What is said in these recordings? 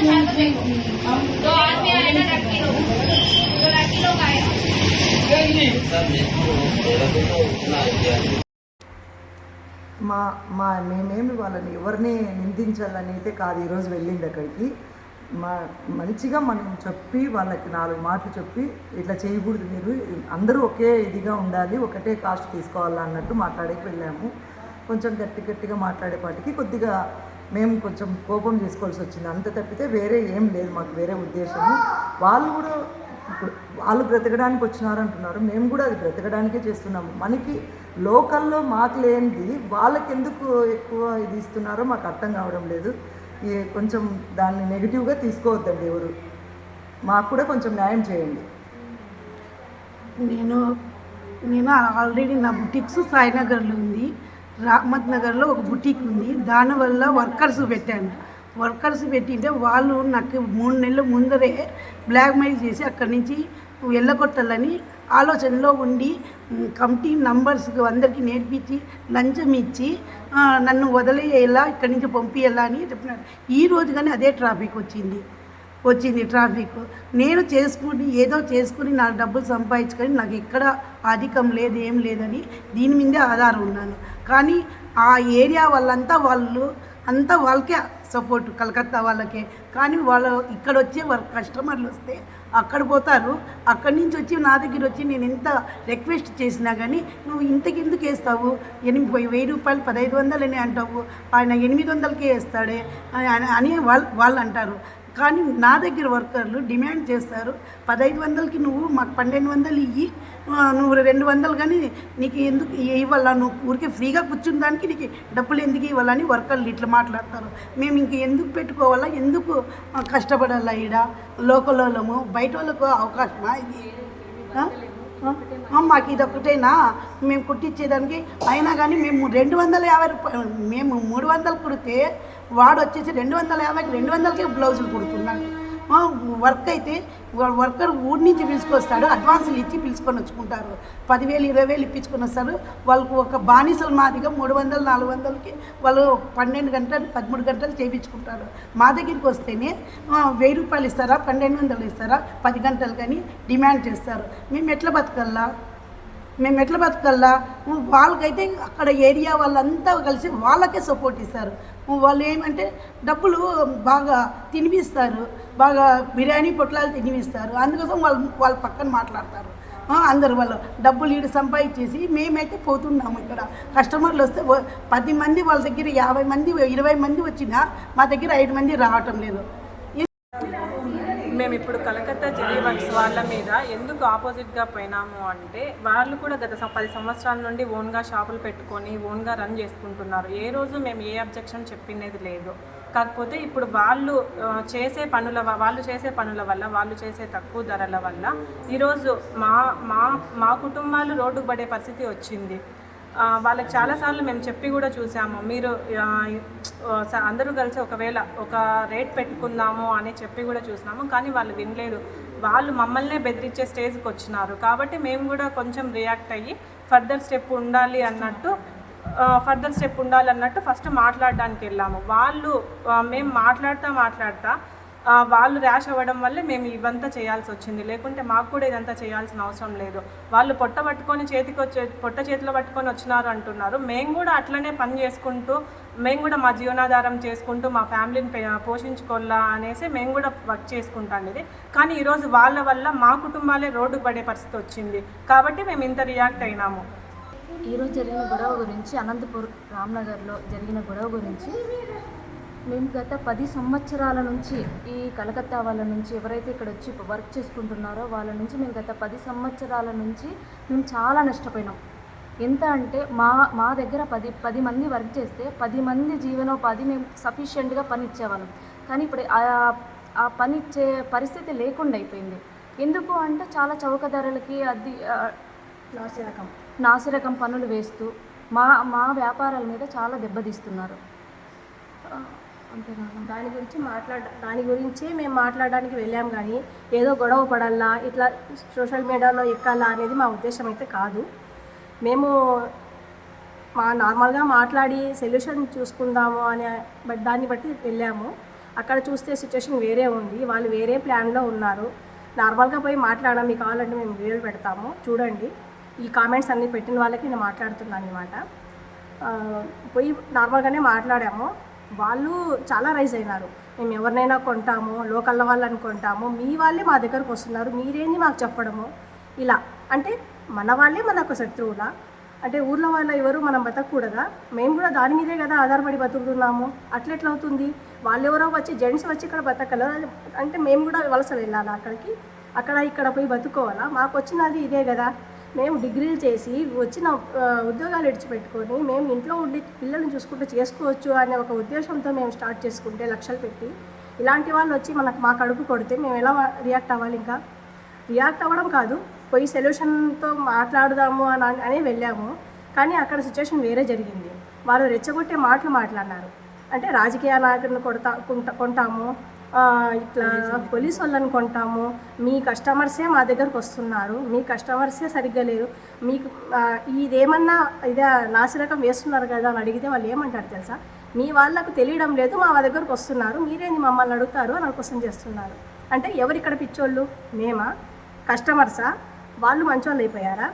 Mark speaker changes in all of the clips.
Speaker 1: ना चार बजे को दो आदमी आए ना लड़की लोग दो लड़की लोग आए ना
Speaker 2: మా మా మేమేమి వాళ్ళని ఎవరిని నిందించాలని అయితే కాదు ఈరోజు వెళ్ళింది అక్కడికి మా మంచిగా మనం చెప్పి వాళ్ళకి నాలుగు మాటలు చెప్పి ఇట్లా చేయకూడదు మీరు అందరూ ఒకే ఇదిగా ఉండాలి ఒకటే కాస్ట్ తీసుకోవాలా అన్నట్టు మాట్లాడేకి వెళ్ళాము కొంచెం గట్టి గట్టిగా మాట్లాడేపాటికి కొద్దిగా మేము కొంచెం కోపం చేసుకోవాల్సి వచ్చింది. అంత తప్పితే వేరే ఏం లేదు మాకు వేరే ఉద్దేశము. వాళ్ళు కూడా ఇప్పుడు వాళ్ళు బ్రతకడానికి వచ్చినారంటున్నారు. మేము కూడా అది బ్రతకడానికే చేస్తున్నాము. మనకి లోకల్లో మాకు లేనిది వాళ్ళకి ఎందుకు ఎక్కువ ఇది ఇస్తున్నారో మాకు అర్థం కావడం లేదు. కొంచెం దాన్ని నెగిటివ్గా తీసుకోవద్దండి ఎవరు. మాకు కూడా కొంచెం న్యాయం చేయండి.
Speaker 3: నేను నేను ఆల్రెడీ నా బుటిక్స్ సాయినగర్లో ఉంది. రాహ్మత్ నగర్లో ఒక బుటిక్ ఉంది. దానివల్ల వర్కర్స్ పెట్టాను. వర్కర్స్ పెట్టింటే వాళ్ళు నాకు మూడు నెలల ముందరే బ్లాక్మెయిల్ చేసి అక్కడి నుంచి వెళ్ళగొట్టాలని ఆలోచనలో ఉండి కమిటీ నంబర్స్కి అందరికీ నేర్పించి లంచం ఇచ్చి నన్ను వదిలేయేలా ఇక్కడి నుంచి పంపించాలా అని చెప్పినారు. ఈ రోజు కానీ అదే ట్రాఫిక్ వచ్చింది. వచ్చింది ట్రాఫిక్. నేను చేసుకుని ఏదో చేసుకుని నా డబ్బులు సంపాదించుకొని నాకు ఎక్కడ అధికం లేదు ఏం లేదని దీని మీదే ఆధారం ఉన్నాను. కానీ ఆ ఏరియా వాళ్ళంతా వాళ్ళు అంతా వాళ్ళకే సపోర్ట్ కలకత్తా వాళ్ళకే. కానీ వాళ్ళు ఇక్కడ వచ్చే వాళ్ళ కస్టమర్లు వస్తే అక్కడ పోతారు. అక్కడి నుంచి వచ్చి నా దగ్గర వచ్చి నేను ఎంత రిక్వెస్ట్ చేసినా కానీ నువ్వు ఇంతకింందుకు వేస్తావు? ఎనిమిది వెయ్యి రూపాయలు పదహైదు వందలు అని అంటావు. ఆయన ఎనిమిది వందలకే వేస్తాడే అని- అని వాళ్ళు వాళ్ళు అంటారు. కానీ నా దగ్గర వర్కర్లు డిమాండ్ చేస్తారు. పదహైదు వందలకి నువ్వు మాకు పన్నెండు వందలు ఇవ్వి నువ్వు రెండు వందలు కానీ నీకు ఎందుకు ఇవ్వాలా? నువ్వు ఊరికే ఫ్రీగా కూర్చున్న దానికి నీకు డబ్బులు ఎందుకు ఇవ్వాలని వర్కర్లు ఇట్లా మాట్లాడతారు. మేము ఇంక ఎందుకు పెట్టుకోవాలా? ఎందుకు కష్టపడాలా ఈడ? లోకలోలము బయట వాళ్ళకు అవకాశమా ఇది? మాకు ఇది ఒకటేనా మేము కుట్టించేదానికి అయినా కానీ మేము రెండు వందల యాభై రూపాయలు మేము మూడు వందలు కుడితే వాడు వచ్చేసి రెండు వందల యాభైకి రెండు వందలకే బ్లౌజులు కుడుతున్నాడు. వర్క్ అయితే వర్కర్ ఊరి నుంచి పిలుచుకొస్తాడు అడ్వాన్సులు ఇచ్చి పిలుచుకొని వచ్చుకుంటారు. పదివేలు ఇరవై వేలు ఇప్పించుకొని వస్తారు. వాళ్ళకు ఒక బానిసలు మాదిగా మూడు వందలు నాలుగు వందలకి వాళ్ళు పన్నెండు గంటలు పదమూడు గంటలు చేయించుకుంటారు. మా దగ్గరికి వస్తేనే వెయ్యి రూపాయలు ఇస్తారా పన్నెండు వందలు ఇస్తారా పది గంటలు కానీ డిమాండ్ చేస్తారు. మేము ఎట్లా బతకల్లా? మేము ఎట్లా బతకల్లా వాళ్ళకైతే అక్కడ ఏరియా వాళ్ళంతా కలిసి వాళ్ళకే సపోర్ట్ ఇస్తారు. వాళ్ళు ఏమంటే డబ్బులు బాగా తినిపిస్తారు. బాగా బిర్యానీ పొట్లాలు తినిపిస్తారు. అందుకోసం వాళ్ళు వాళ్ళ పక్కన మాట్లాడతారు. అందరు వాళ్ళు డబ్బులు ఈడు సంపాదించేసి మేమైతే పోతున్నాము ఇక్కడ. కస్టమర్లు వస్తే పది మంది వాళ్ళ దగ్గర యాభై మంది ఇరవై మంది వచ్చినా మా దగ్గర ఐదు మంది రావటం లేదు.
Speaker 4: మేము ఇప్పుడు కలకత్తా జెరీ వర్క్స్ వాళ్ళ మీద ఎందుకు ఆపోజిట్గా పోయినాము అంటే వాళ్ళు కూడా గత పది సంవత్సరాల నుండి ఓన్గా షాపులు పెట్టుకొని ఓన్గా రన్ చేసుకుంటున్నారు. ఏ రోజు మేము ఏ అబ్జెక్షన్ చెప్పినది లేదు. కాకపోతే ఇప్పుడు వాళ్ళు చేసే పనుల వాళ్ళు చేసే పనుల వల్ల వాళ్ళు చేసే తక్కువ ధరల వల్ల ఈరోజు మా మా మా కుటుంబాలు రోడ్డు పడే పరిస్థితి వచ్చింది. వాళ్ళకి చాలాసార్లు మేము చెప్పి కూడా చూసాము. మీరు అందరూ కలిసి ఒకవేళ ఒక రేట్ పెట్టుకుందాము అని చెప్పి కూడా చూసినాము. కానీ వాళ్ళు వినలేదు. వాళ్ళు మమ్మల్నే బెదిరించే స్టేజ్కి వచ్చినారు. కాబట్టి మేము కూడా కొంచెం రియాక్ట్ అయ్యి ఫర్దర్ స్టెప్ ఉండాలి అన్నట్టు ఫర్దర్ స్టెప్ ఉండాలన్నట్టు ఫస్ట్ మాట్లాడడానికి వెళ్ళాము వాళ్ళు మేము మాట్లాడతా మాట్లాడతా వాళ్ళు ర్యాష్ అవ్వడం వల్లే మేము ఇవంతా చేయాల్సి వచ్చింది. లేకుంటే మాకు కూడా ఇదంతా చేయాల్సిన అవసరం లేదు. వాళ్ళు పొట్ట పట్టుకొని చేతికి వచ్చే పొట్ట చేతిలో పట్టుకొని వచ్చినారు అంటున్నారు. మేము కూడా అట్లనే పని చేసుకుంటూ మేము కూడా మా జీవనాధారం చేసుకుంటూ మా ఫ్యామిలీని పోషించుకోవాలా అనేసి మేము కూడా వర్క్ చేసుకుంటాం ఇది కానీ ఈరోజు వాళ్ళ వల్ల మా కుటుంబాలే రోడ్డు పడే పరిస్థితి వచ్చింది. కాబట్టి మేము ఇంత రియాక్ట్ అయినాము.
Speaker 5: ఈరోజు జరిగిన గొడవ గురించి అనంతపూర్ రామ్నగర్లో జరిగిన గొడవ గురించి మేము గత పది సంవత్సరాల నుంచి ఈ కలకత్తా వాళ్ళ నుంచి ఎవరైతే ఇక్కడ వచ్చి వర్క్ చేసుకుంటున్నారో వాళ్ళ నుంచి మేము గత పది సంవత్సరాల నుంచి మేము చాలా నష్టపోయినాం. ఎంత అంటే మా మా దగ్గర పది పది మంది వర్క్ చేస్తే పది మంది జీవనోపాధి మేము సఫిషియెంట్గా పని ఇచ్చేవాళ్ళం. కానీ ఇప్పుడు ఆ ఆ పని చే పరిస్థితి లేకుండా అయిపోయింది. ఎందుకు అంటే చాలా చౌక ధరలకి అది
Speaker 6: నాసిరకం.
Speaker 5: నాసిరకం పనులు వేస్తూ మా మా వ్యాపారాల మీద చాలా దెబ్బతీస్తున్నారు.
Speaker 6: దాని గురించి మాట్లాడ దాని గురించే మేము మాట్లాడడానికి వెళ్ళాం కానీ ఏదో గొడవ పడాలా ఇట్లా సోషల్ మీడియాలో ఎక్కాలా అనేది మా ఉద్దేశం అయితే కాదు. మేము మా నార్మల్గా మాట్లాడి సొల్యూషన్ చూసుకుందాము అనే బట్ దాన్ని బట్టి వెళ్ళాము. అక్కడ చూస్తే సిచ్యువేషన్ వేరే ఉంది. వాళ్ళు వేరే ప్లాన్లో ఉన్నారు. నార్మల్గా పోయి మాట్లాడడం మీకు కావాలంటే మేము వీడియో పెడతాము. చూడండి. ఈ కామెంట్స్ అన్నీ పెట్టిన వాళ్ళకి నేను మాట్లాడుతున్నాను అనమాట పోయి నార్మల్గానే మాట్లాడాము. వాళ్ళు చాలా రైజ్ అయినారు. మేము ఎవరినైనా కొంటాము లోకల్ వాళ్ళని కొంటాము మీ వాళ్ళే మా దగ్గరకు వస్తున్నారు మీరేంది మాకు చెప్పడము? ఇలా. అంటే మన వాళ్ళే మనకు శత్రువులా? అంటే ఊర్లో వాళ్ళ ఎవరు మనం బతకూడదా? మేము కూడా దాని మీదే కదా ఆధారపడి బతుకుతున్నాము. అట్లెట్లా అవుతుంది? వాళ్ళు ఎవరో వచ్చి జెంట్స్ వచ్చి ఇక్కడ బతకలేదు అంటే మేము కూడా వలస వెళ్ళాలా అక్కడికి? అక్కడ ఇక్కడ పోయి బతుకోవాలా? మాకు వచ్చినది ఇదే కదా. మేము డిగ్రీలు చేసి వచ్చిన ఉద్యోగాలు విడిచిపెట్టుకొని మేము ఇంట్లో ఉండి పిల్లల్ని చూసుకుంటూ చేసుకోవచ్చు అనే ఒక ఉద్దేశంతో మేము స్టార్ట్ చేసుకుంటే లక్షలు పెట్టి ఇలాంటి వాళ్ళు వచ్చి మనకు మా కడుపు కొడితే మేము ఎలా రియాక్ట్ అవ్వాలి ఇంకా? రియాక్ట్ అవ్వడం కాదు పోయి సొల్యూషన్తో మాట్లాడదాము అని అని వెళ్ళాము. కానీ అక్కడ సిచ్యువేషన్ వేరే జరిగింది. వారు రెచ్చగొట్టే మాటలు మాట్లాడినారు. అంటే రాజకీయ నాయకులను కొడతా కొంట- కొంటాము ఇట్లా పోలీస్ వాళ్ళని కొంటాము. మీ కస్టమర్సే మా దగ్గరకు వస్తున్నారు. మీ కస్టమర్సే సరిగ్గా లేరు. మీకు ఇదేమన్నా ఇదే నాసిరకం వేస్తున్నారు కదా అని అడిగితే వాళ్ళు ఏమంటారు తెలుసా? మీ వాళ్ళకు తెలియడం లేదు మా దగ్గరకు వస్తున్నారు. మీరేంది మమ్మల్ని అడుగుతారు అని క్వశ్చన్ చేస్తున్నారు. అంటే ఎవరు ఇక్కడ పిచ్చోళ్ళు? మేమా? కస్టమర్సా? వాళ్ళు మంచోళ్ళు అయిపోయారా?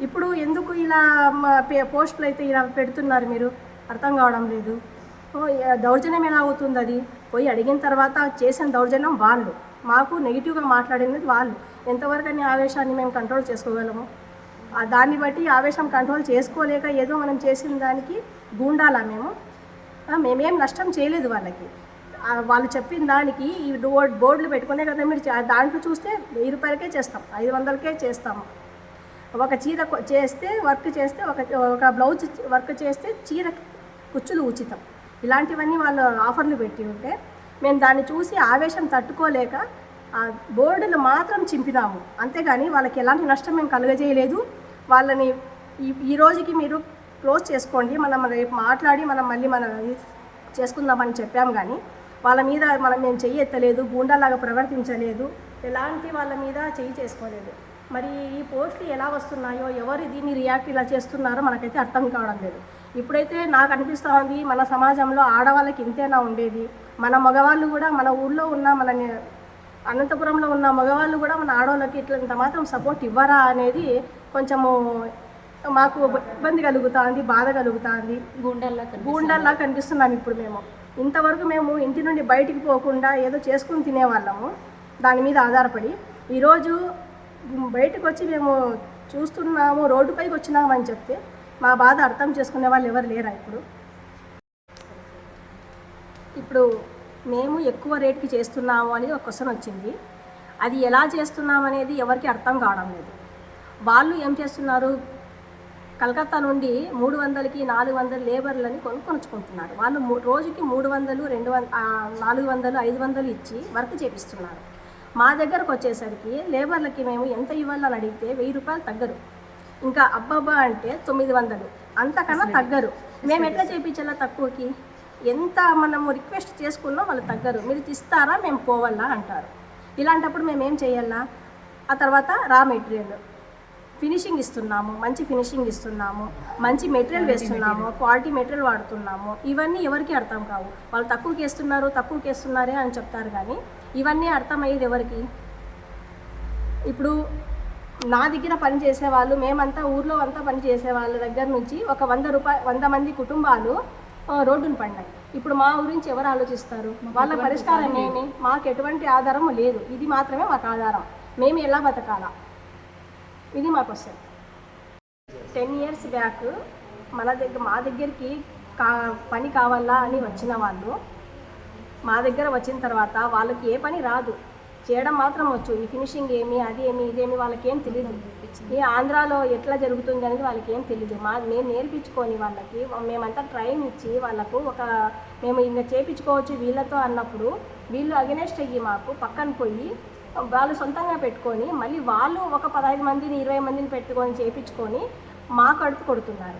Speaker 6: ఇప్పుడు ఎందుకు ఇలా పే- పోస్టులు అయితే ఇలా పెడుతున్నారు మీరు? అర్థం కావడం లేదు. ఓ, దౌర్జన్యం ఎలా అవుతుంది అది? పోయి అడిగిన తర్వాత చేసిన దౌర్జన్యం వాళ్ళు. మాకు నెగిటివ్గా మాట్లాడినది వాళ్ళు. ఎంతవరకు అని ఆవేశాన్ని మేము కంట్రోల్ చేసుకోగలము? దాన్ని బట్టి ఆవేశం కంట్రోల్ చేసుకోలేక ఏదో మనం చేసిన దానికి గూండాలా మేము? మేమేం నష్టం చేయలేదు వాళ్ళకి. వాళ్ళు చెప్పిన దానికి ఈ బోర్డు బోర్డులు పెట్టుకునే కదా మీరు దాంట్లో చూస్తే వెయ్యి రూపాయలకే చేస్తాం. ఐదు వందలకే చేస్తాము ఒక చీర చేస్తే వర్క్ చేస్తే ఒక ఒక బ్లౌజ్ వర్క్ చేస్తే చీర కుచ్చులు ఉచితం. ఇలాంటివన్నీ వాళ్ళు ఆఫర్లు పెట్టి ఉంటే మేము దాన్ని చూసి ఆవేశం తట్టుకోలేక ఆ బోర్డులు మాత్రం చింపినాము. అంతేగాని వాళ్ళకి ఎలాంటి నష్టం మేము కలుగజేయలేదు. వాళ్ళని ఈ ఈ రోజుకి మీరు క్లోజ్ చేసుకోండి. మనం రేపు మాట్లాడి మనం మళ్ళీ మనం చేసుకుందామని చెప్పాం కానీ వాళ్ళ మీద మనం మేము చెయ్యి ఎత్తలేదు గూండాలాగా ప్రవర్తించలేదు ఎలాంటి వాళ్ళ మీద చెయ్యి చేసుకోలేదు. మరి ఈ పోస్టులు ఎలా వస్తున్నాయో ఎవరు దీన్ని రియాక్ట్ ఇలా చేస్తున్నారో మనకైతే అర్థం కావడం లేదు. ఇప్పుడైతే నాకు అనిపిస్తూ ఉంది మన సమాజంలో ఆడవాళ్ళకి ఇంతేనా ఉండేది? మన మగవాళ్ళు కూడా మన ఊళ్ళో ఉన్న మన అనంతపురంలో ఉన్న మగవాళ్ళు కూడా మన ఆడవాళ్ళకి ఇట్లా ఇంత మాత్రం సపోర్ట్ ఇవ్వరా అనేది కొంచెము మాకు ఇబ్బంది కలుగుతుంది బాధ కలుగుతుంది.
Speaker 5: గుండెల్లా
Speaker 6: గూండాల్లా కనిపిస్తున్నాం ఇప్పుడు మేము. ఇంతవరకు మేము ఇంటి నుండి బయటికి పోకుండా ఏదో చేసుకుని తినేవాళ్ళము దాని మీద ఆధారపడి. ఈరోజు బయటకు వచ్చి మేము చూస్తున్నాము రోడ్డుపైకి వచ్చినామని చెప్తే మా బాధ అర్థం చేసుకునే వాళ్ళు ఎవరు లేరా ఇప్పుడు? ఇప్పుడు మేము ఎక్కువ రేట్కి చేస్తున్నాము అనేది ఒక క్వశ్చన్ వచ్చింది. అది ఎలా చేస్తున్నాం అనేది ఎవరికి అర్థం కావడం లేదు. వాళ్ళు ఏం చేస్తున్నారు? కలకత్తా నుండి మూడు వందలకి నాలుగు వందలు లేబర్లని కొనుక్కొనుచుకుంటున్నారు. వాళ్ళు రోజుకి మూడు వందలు రెండు వంద నాలుగు వందలు ఐదు వందలు ఇచ్చి వర్క్ చేపిస్తున్నారు. మా దగ్గరకు వచ్చేసరికి లేబర్లకి మేము ఎంత ఇవ్వాలని అడిగితే వెయ్యి రూపాయలు తగ్గరు. ఇంకా అబ్బబ్బా అంటే తొమ్మిది వందలు. అంతకన్నా తగ్గరు. మేము ఎట్లా చేయించాలా తక్కువకి? ఎంత మనము రిక్వెస్ట్ చేసుకున్నా వాళ్ళు తగ్గరు. మీరు ఇస్తారా? మేము పోవాలా అంటారు. ఇలాంటప్పుడు మేము ఏం చేయాలా? ఆ తర్వాత రా మెటీరియల్. ఫినిషింగ్ ఇస్తున్నాము. మంచి ఫినిషింగ్ ఇస్తున్నాము. మంచి మెటీరియల్ వేస్తున్నాము. క్వాలిటీ మెటీరియల్ వాడుతున్నాము. ఇవన్నీ ఎవరికి అర్థం కావు. వాళ్ళు తక్కువకి వేస్తున్నారు తక్కువకి వేస్తున్నారే అని చెప్తారు కానీ ఇవన్నీ అర్థమయ్యేది ఎవరికి? ఇప్పుడు నా దగ్గర పని చేసే వాళ్ళు మేమంతా ఊర్లో అంతా పని చేసే వాళ్ళ దగ్గర నుంచి ఒక వంద రూపాయ వంద మంది కుటుంబాలు రోడ్డున పడినాయి ఇప్పుడు మా గురించి ఎవరు ఆలోచిస్తారు? వాళ్ళ పరిష్కారం ఏమి? మాకు ఎటువంటి ఆధారం లేదు. ఇది మాత్రమే మాకు ఆధారం. మేము ఎలా బతకాలా? ఇది మాకు వస్తుంది టెన్ ఇయర్స్ బ్యాక్ మన దగ్గర మా దగ్గరికి కా పని కావాలా అని వచ్చిన వాళ్ళు మా దగ్గర వచ్చిన తర్వాత వాళ్ళకి ఏ పని రాదు. చేయడం మాత్రం వచ్చు. ఈ ఫినిషింగ్ ఏమి అది ఏమి ఇదేమి వాళ్ళకి ఏం తెలియదు ఈ ఆంధ్రాలో ఎట్లా జరుగుతుంది అనేది వాళ్ళకి ఏం తెలియదు మా మేము నేర్పించుకొని వాళ్ళకి మేమంతా ట్రైన్ ఇచ్చి వాళ్ళకు ఒక మేము ఇంకా చేపించుకోవచ్చు వీళ్ళతో అన్నప్పుడు వీళ్ళు అగెనెస్ట్ అయ్యి మాకు పక్కన పోయి వాళ్ళు సొంతంగా పెట్టుకొని మళ్ళీ వాళ్ళు ఒక పదహైదు మందిని ఇరవై మందిని పెట్టుకొని చేపించుకొని మా కడుపు కొడుతున్నారు.